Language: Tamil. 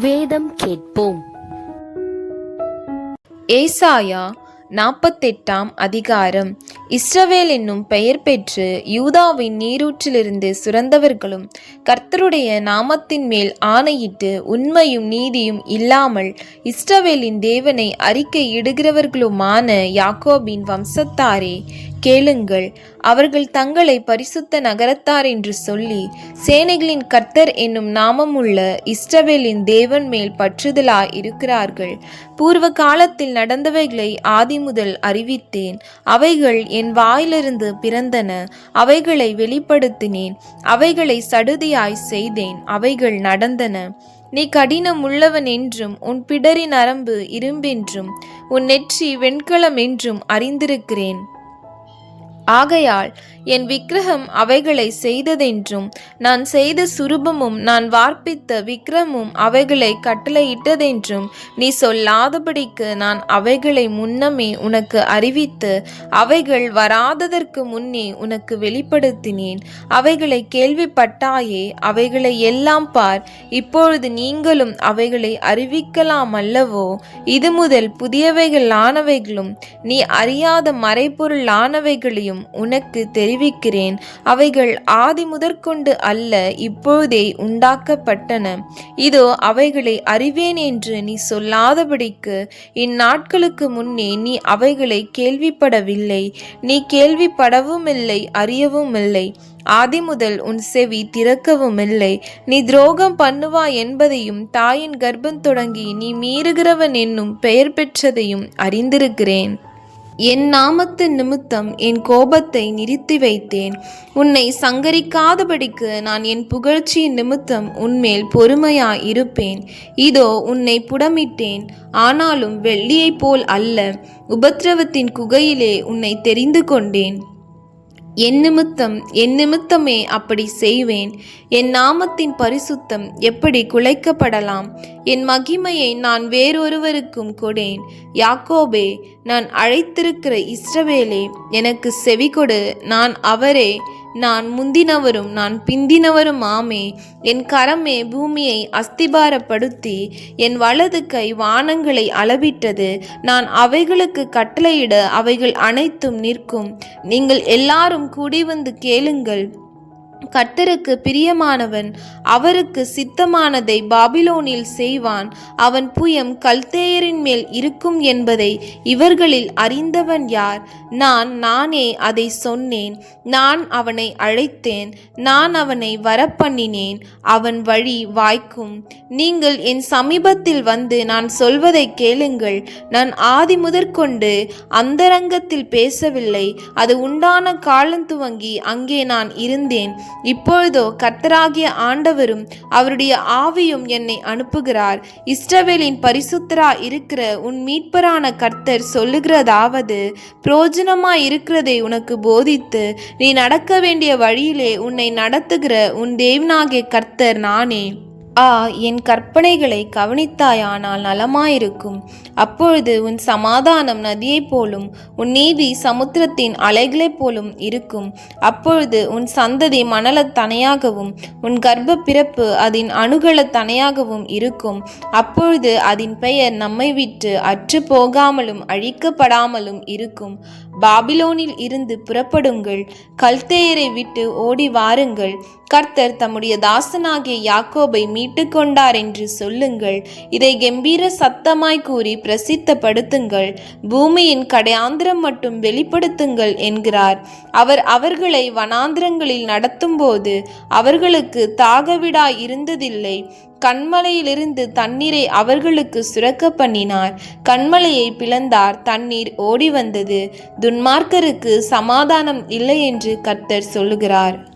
வேதம் கேட்போம். ஏசாயா நாற்பத்தெட்டாம் அதிகாரம். இஸ்ரவேல் என்னும் பெயர் பெற்று யூதாவின் நீரூற்றிலிருந்து சுரந்தவர்களும் கர்த்தருடைய நாமத்தின் மேல் ஆணையிட்டு உண்மையும் நீதியும் இல்லாமல் இஸ்ரவேலின் தேவனை அறிக்கை இடுகிறவர்களுமான யாக்கோபின் வம்சத்தாரே கேளுங்கள். அவர்கள் தங்களை பரிசுத்த நகரத்தார் என்று சொல்லி சேனைகளின் கர்த்தர் என்னும் நாமமுள்ள இஸ்ரவேலின் தேவன் மேல் பற்றுதலாய் இருக்கிறார்கள் பூர்வ காலத்தில் நடந்தவைகளை ஆதி முதல் அறிவித்தேன். அவைகள் என் வாயிலிருந்து பிறந்தன. அவைகளை வெளிப்படுத்தினேன். அவைகளை சடுதியாய் செய்தேன். அவைகள் நடந்தன. நீ கடினம் உள்ளவன் என்றும் உன் பிடரி நரம்பு இரும்பென்றும் உன் நெற்றி வெண்கலம் என்றும் அறிந்திருக்கிறேன். ஆகையால் என் விக்கிரகம் அவைகளை செய்ததென்றும் நான் செய்த சுரூபமும் நான் வார்ப்பித்த விக்கிரமும் அவைகளை கட்டளையிட்டதென்றும் நீ சொல்லாதபடிக்கு நான் அவைகளை முன்னமே உனக்கு அறிவித்து அவைகள் வராததற்கு முன்னே உனக்கு வெளிப்படுத்தினேன். அவைகளை கேள்விப்பட்டாயே அவைகளை எல்லாம் பார். இப்பொழுது நீங்களும் அவைகளை அறிவிக்கலாம் அல்லவோ இது முதல் புதியவைகளானவைகளும் நீ அறியாத மறைபொருளானவைகளையும் அனைத்தையும் உனக்கு தெரிவிக்கிறேன். அவைகள் ஆதி முதற்கொண்டு அல்ல இப்போதே உண்டாக்கப்பட்டன. இதோ அவைகளை அறிவேன் என்று நீ சொல்லாதபடிக்கு இந்நாட்களுக்கு முன்னே நீ அவைகளை கேள்விப்படவில்லை. நீ கேள்விப்படவும் இல்லை அறியவும் இல்லை ஆதி முதல் உன் செவி திறக்கவும் இல்லை நீ துரோகம் பண்ணுவா என்பதையும் தாயின் கர்ப்பம் தொடங்கி நீ மீறுகிறவன் என்னும் பெயர் பெற்றதையும் அறிந்திருக்கிறேன். என் நாமத்து நிமித்தம் என் கோபத்தை நிறுத்தி வைத்தேன். உன்னை சங்கரிக்காதபடிக்கு நான் என் புகழ்ச்சியின் நிமித்தம் உன்மேல் பொறுமையாய் இருப்பேன் இதோ உன்னை புடமிட்டேன். ஆனாலும் வெள்ளியைப் போல் அல்ல. உபத்திரவத்தின் குகையிலே உன்னை தெரிந்து கொண்டேன். என் நிமித்தம் என் நிமித்தமே அப்படி செய்வேன். என் நாமத்தின் பரிசுத்தம் எப்படி குலைக்கப்படலாம்? என் மகிமையை நான் வேறொருவருக்கும் கொடேன். யாக்கோபே நான் அழைத்திருக்கிற இஸ்ரவேலே எனக்கு செவிகொடு. நான் அவரே நான் முந்தினவரும் நான் பிந்தினவரும் ஆமே. என் கரமே பூமியை அஸ்திபாரப்படுத்தி என் வலது கை வானங்களை அளவிட்டது. நான் அவைகளுக்கு கட்டளையிட அவைகள் அனைத்தும் நிற்கும். நீங்கள் எல்லாரும் கூடி வந்து கேளுங்கள். கர்த்தருக்கு பிரியமானவன் அவருக்கு சித்தமானதை பாபிலோனில் செய்வான். அவன் புயம் கல்தேயரின் மேல் இருக்கும் என்பதை இவர்களில் அறிந்தவன் யார்? நான் நானே அதை சொன்னேன். நான் அவனை அழைத்தேன். நான் அவனை வரப்பண்ணினேன். அவன் வழி வாய்க்கும். நீங்கள் என் சமீபத்தில் வந்து நான் சொல்வதை கேளுங்கள். நான் ஆதி முதற்கொண்டு அந்தரங்கத்தில் பேசவில்லை. அது உண்டான காலந்துவங்கி அங்கே நான் இருந்தேன். இப்பொழுதோ கர்த்தராகிய ஆண்டவரும் அவருடைய ஆவியும் என்னை அனுப்புகிறார். இஸ்ரவேலின் பரிசுத்தரா இருக்கிற உன் மீட்பரான கர்த்தர் சொல்லுகிறதாவது புரோஜனமாய் இருக்கிறதை உனக்கு போதித்து நீ நடக்க வேண்டிய வழியிலே உன்னை நடத்துகிற உன் தேவனாகிய கர்த்தர் நானே. ஆ என் கற்பனைகளை கவனித்தாயானால் நலமாயிருக்கும். அப்பொழுது உன் சமாதானம் நதியைப் போலும் உன் நீதி சமுத்திரத்தின் அலைகளைப் போலும் இருக்கும். அப்பொழுது உன் சந்ததி மணலத் தனையாகவும் உன் கர்ப்ப பிறப்பு அதன் அணுகலத் தனையாகவும் இருக்கும். அப்பொழுது அதன் பெயர் நம்மை விட்டு அற்று போகாமலும் அழிக்கப்படாமலும் இருக்கும். பாபிலோனில் இருந்து புறப்படுங்கள். கல்தேயரை விட்டு ஓடி வாருங்கள். கர்த்தர் தம்முடைய தாசனாகிய யாக்கோபை மீட்டு கொண்டார் என்று சொல்லுங்கள். இதை கம்பீர சத்தமாய் கூறி பிரசித்தப்படுத்துங்கள். பூமியின் கடையாந்திரம் மட்டும் வெளிப்படுத்துங்கள் என்கிறார். அவர் அவர்களை வனாந்திரங்களில் நடத்தும்போது அவர்களுக்கு தாகவிடா இருந்ததில்லை. கண்மலையிலிருந்து தண்ணீரை அவர்களுக்கு சுரக்க பண்ணினார். கண்மலையை பிளந்தார். தண்ணீர் ஓடி வந்தது துன்மார்க்கருக்கு சமாதானம் இல்லை என்று கர்த்தர் சொல்லுகிறார்.